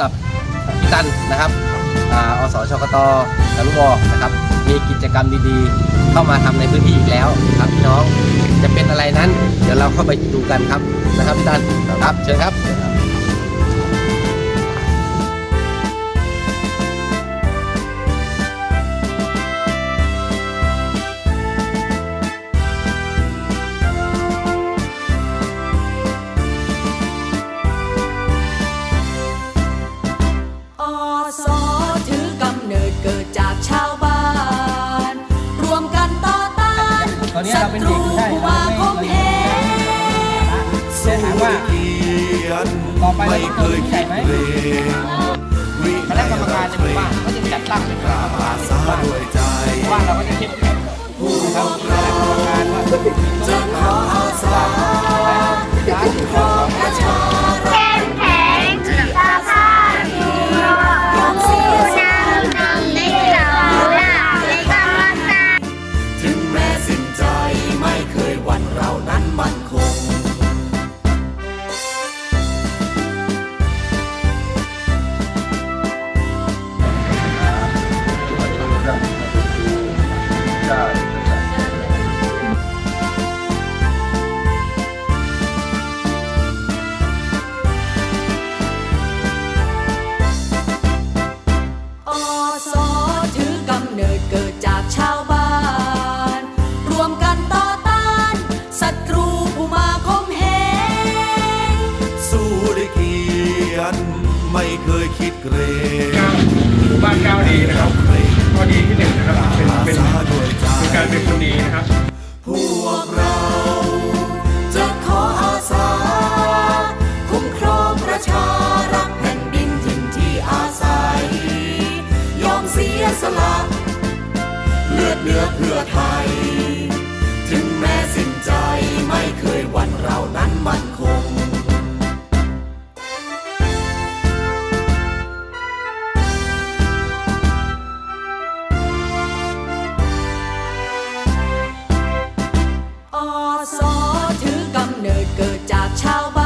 กับพี่ตันนะครับออสชกตอนุวนะครับ มีกิจกรรมดีๆ เข้ามาทำในพื้นที่อีกแล้วครับพี่น้องจะเป็นอะไรนั้น เดี๋ยวเราเข้าไปดูกันครับนะครับพี่ตันครับเชิญครับ ถือกำเนิดเกิดจากชาวบ้าน รวมกันต่อต้านตอนนี้ศัเราเป็นตเด็รูกใช่ผู้เรามาไม่คมเหงแต่ถามว่าต่อไปเราไม่จะเคเกิดยที่ไหนคิดไหมเกรงคณะกรรมการในหมู่บ้านก็จะจัดตั้งเป็นคณะกรรมการ ไม่เคยคิดเกรงหมู่บ้านก้าวดีนะครับข้อดีที่หนึ่งนะครับเป็นเป็นคือการเป็นคนดีนะครับพวกเราจะขออาสา คุ้มครองประชารักแผ่นดินถิ่นที่อาศัย ยอมเสียสละ เลือดเนื้อเพื่อไทย จากชาวบ้าน